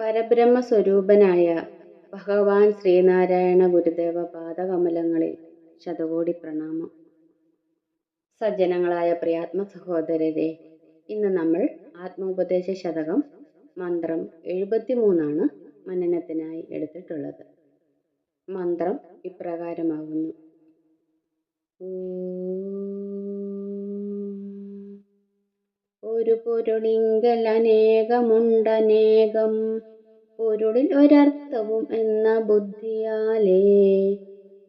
പരബ്രഹ്മസ്വരൂപനായ ഭഗവാൻ ശ്രീനാരായണ ഗുരുദേവ പാദകമലങ്ങളിൽ ശതകോടി പ്രണാമം. സജ്ജനങ്ങളായ പ്രിയാത്മ സഹോദരരെ ഇന്ന് നമ്മൾ ആത്മോപദേശ ശതകം മന്ത്രം എഴുപത്തിമൂന്നാണ് മനനത്തിനായി എടുത്തിട്ടുള്ളത്. മന്ത്രം ഇപ്രകാരമാകുന്നു. ഒരു പൊരുളിങ്കൽ അനേകമുണ്ടനേകം. പൊരുളിൽ ഒരർത്ഥവും എന്ന ബുദ്ധിയാലേ.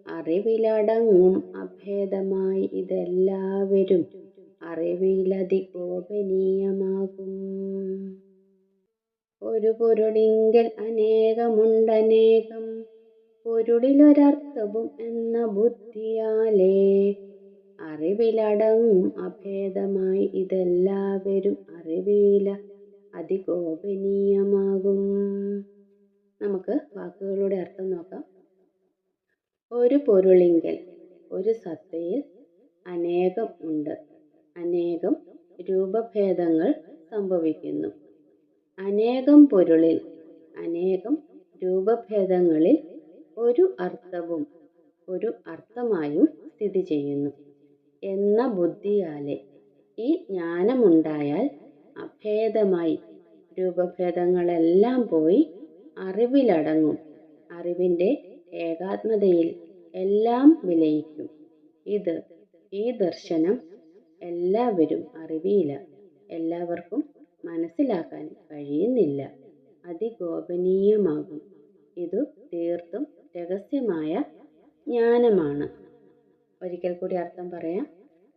അറിവിലടങ്ങും അഭേദമായി ഇതെല്ലാവരും അറിവിലതിഗോപനീയമാകും ഒരു പൊരുളിങ്കൽ അനേകമുണ്ടനേകം. പൊരുളിലൊരർത്ഥവും എന്ന ബുദ്ധിയാലേ. അറിവിലടങ്ങും. അഭേദമായി ഇതെല്ലാവരും അറിവില അതിഗോപനീയമാകും. നമുക്ക് വാക്കുകളുടെ അർത്ഥം നോക്കാം. ഒരു പൊരുളിങ്കൽ ഒരു സത്തയിൽ അനേകം ഉണ്ട്. അനേകം രൂപഭേദങ്ങൾ സംഭവിക്കുന്നു. അനേകം പൊരുളിൽ അനേകം രൂപഭേദങ്ങളിൽ ഒരു അർത്ഥവും ഒരു അർത്ഥമായും സ്ഥിതി ചെയ്യുന്നു. എന്ന ബുദ്ധിയാലെ ഈ ജ്ഞാനമുണ്ടായാൽ അഭേദമായി രൂപഭേദങ്ങളെല്ലാം പോയി അറിവിലടങ്ങും. അറിവിന്റെ ഏകാത്മതയിൽ എല്ലാം വിലയിക്കും. ഇത് ഈ ദർശനം എല്ലാവരും അറിവിയില്ല എല്ലാവർക്കും മനസ്സിലാക്കാൻ കഴിയുന്നില്ല. അതിഗോപനീയമാകും. ഇതു തീർത്തും രഹസ്യമായ ജ്ഞാനമാണ്. ഒരിക്കൽ കൂടി അർത്ഥം പറയാം.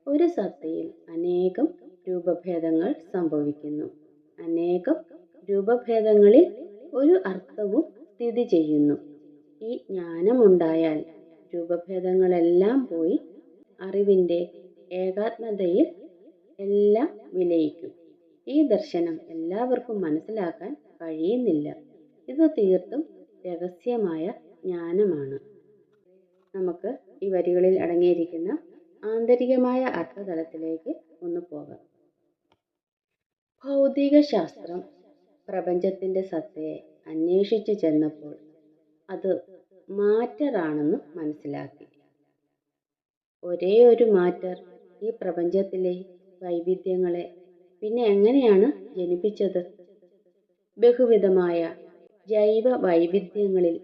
ഒരു സത്തയിൽ അനേകം രൂപഭേദങ്ങൾ സംഭവിക്കുന്നു. അനേകം രൂപഭേദങ്ങളിൽ ഒരു അർത്ഥവും സ്ഥിതി ചെയ്യുന്നു. ഈ ജ്ഞാനമുണ്ടായാൽ രൂപഭേദങ്ങളെല്ലാം പോയി അറിവിന്റെ ഏകാത്മതയിൽ എല്ലാം വിലയിക്കും. ഈ ദർശനം എല്ലാവർക്കും മനസ്സിലാക്കാൻ കഴിയുന്നില്ല. ഇത് തീർത്തും രഹസ്യമായ ജ്ഞാനമാണ്. നമുക്ക് ഈ വരികളിൽ അടങ്ങിയിരിക്കുന്ന ആന്തരികമായ അർത്ഥതലത്തിലേക്ക് ഒന്ന് പോകാം. ഭൗതിക ശാസ്ത്രം പ്രപഞ്ചത്തിന്റെ സത്തയെ അന്വേഷിച്ചു ചെന്നപ്പോൾ അത് മാറ്ററാണെന്ന് മനസ്സിലാക്കി. ഒരേ ഒരു മാറ്റർ ഈ പ്രപഞ്ചത്തിലെ വൈവിധ്യങ്ങളെ പിന്നെ എങ്ങനെയാണ് ജനിപ്പിച്ചത്? ബഹുവിധമായ ജൈവ വൈവിധ്യങ്ങളിൽ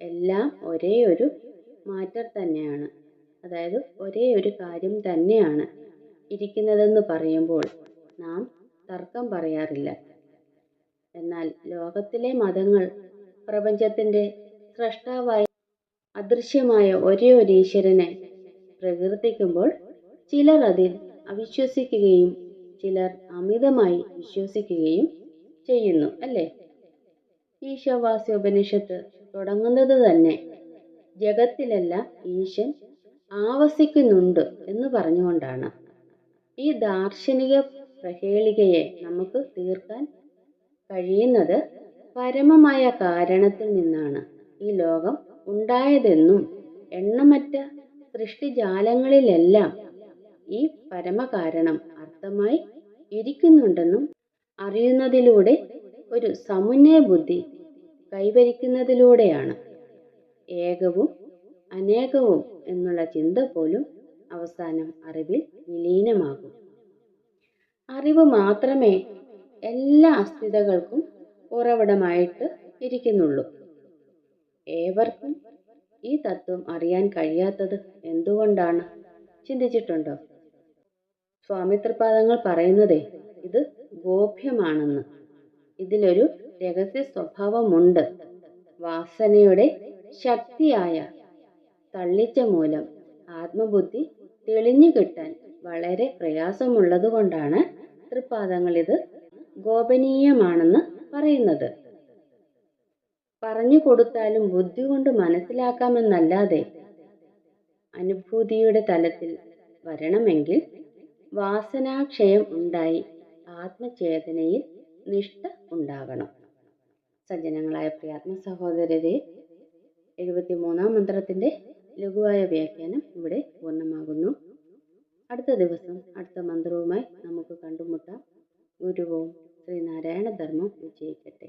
എല്ലാം ഒരേ ഒരു മാറ്റർ തന്നെയാണ്. അതായത് ഒരേ ഒരു കാര്യം തന്നെയാണ് ഇരിക്കുന്നതെന്ന് പറയുമ്പോൾ നാം തർക്കം പറയാറില്ല. എന്നാൽ ലോകത്തിലെ മതങ്ങൾ പ്രപഞ്ചത്തിന്റെ സ്രഷ്ടാവായ അദൃശ്യമായ ഒരേ ഒരു ഈശ്വരനെ പ്രകീർത്തിക്കുമ്പോൾ ചിലർ അതിൽ അവിശ്വസിക്കുകയും ചിലർ അമിതമായി വിശ്വസിക്കുകയും ചെയ്യുന്നു അല്ലേ? ഈശവാസ്യോപനിഷത്ത് തുടങ്ങുന്നത് തന്നെ ജഗത്തിലെല്ലാം ഈശൻ ആവസിക്കുന്നുണ്ട് എന്ന് പറഞ്ഞുകൊണ്ടാണ്. ഈ ദാർശനിക പ്രഹേളികയെ നമുക്ക് തീർക്കാൻ കഴിയുന്നത് പരമമായ കാരണത്തിൽ നിന്നാണ്. ഈ ലോകം ഉണ്ടായതെന്നും എണ്ണമറ്റ സൃഷ്ടിജാലങ്ങളിലെല്ലാം ഈ പരമകാരണം അർത്ഥമായി ഇരിക്കുന്നുണ്ടെന്നും അറിയുന്നതിലൂടെ ഒരു സമുന്നയ ബുദ്ധി കൈവരിക്കുന്നതിലൂടെയാണ്. ഏകവും അനേകവും എന്നുള്ള ചിന്ത പോലും അവസാനം അറിവിൽ വിലീനമാകും. അറിവ് മാത്രമേ എല്ലാ അസ്ഥിതകൾക്കും ഉറവിടമായിട്ട് ഇരിക്കുന്നുള്ളൂ. ഏവർക്കും ഈ തത്വം അറിയാൻ കഴിയാത്തത് എന്തുകൊണ്ടാണ്? ചിന്തിച്ചിട്ടുണ്ടോ? സ്വാമി തൃപാദങ്ങൾ പറയുന്നതേ ഇത് ഗോപ്യമാണെന്ന്. ഇതിലൊരു രഹസ്യ സ്വഭാവമുണ്ട്. വാസനയുടെ ശക്തിയായ തള്ളിച്ച മൂലം ആത്മബുദ്ധി തെളിഞ്ഞു കിട്ടാൻ വളരെ പ്രയാസമുള്ളതുകൊണ്ടാണ് തൃപ്പാദങ്ങൾ ഇത് ഗോപനീയമാണെന്ന് പറയുന്നത്. പറഞ്ഞു കൊടുത്താലും ബുദ്ധി കൊണ്ട് മനസ്സിലാക്കാമെന്നല്ലാതെ അനുഭൂതിയുടെ തലത്തിൽ വരണമെങ്കിൽ വാസനാക്ഷയം ഉണ്ടായി ആത്മചേതനയിൽ നിഷ്ഠ ഉണ്ടാകണം. സജ്ജനങ്ങളായ പ്രിയാത്മ സഹോദരരെ എഴുപത്തിമൂന്നാം മന്ത്രത്തിന്റെ ലഘുവായ വ്യാഖ്യാനം ഇവിടെ പൂർണമാകുന്നു. അടുത്ത ദിവസം അടുത്ത മന്ത്രവുമായി നമുക്ക് കണ്ടുമുട്ടാം. ഗുരുവും ശ്രീനാരായണ ധർമ്മം വിജയിക്കട്ടെ.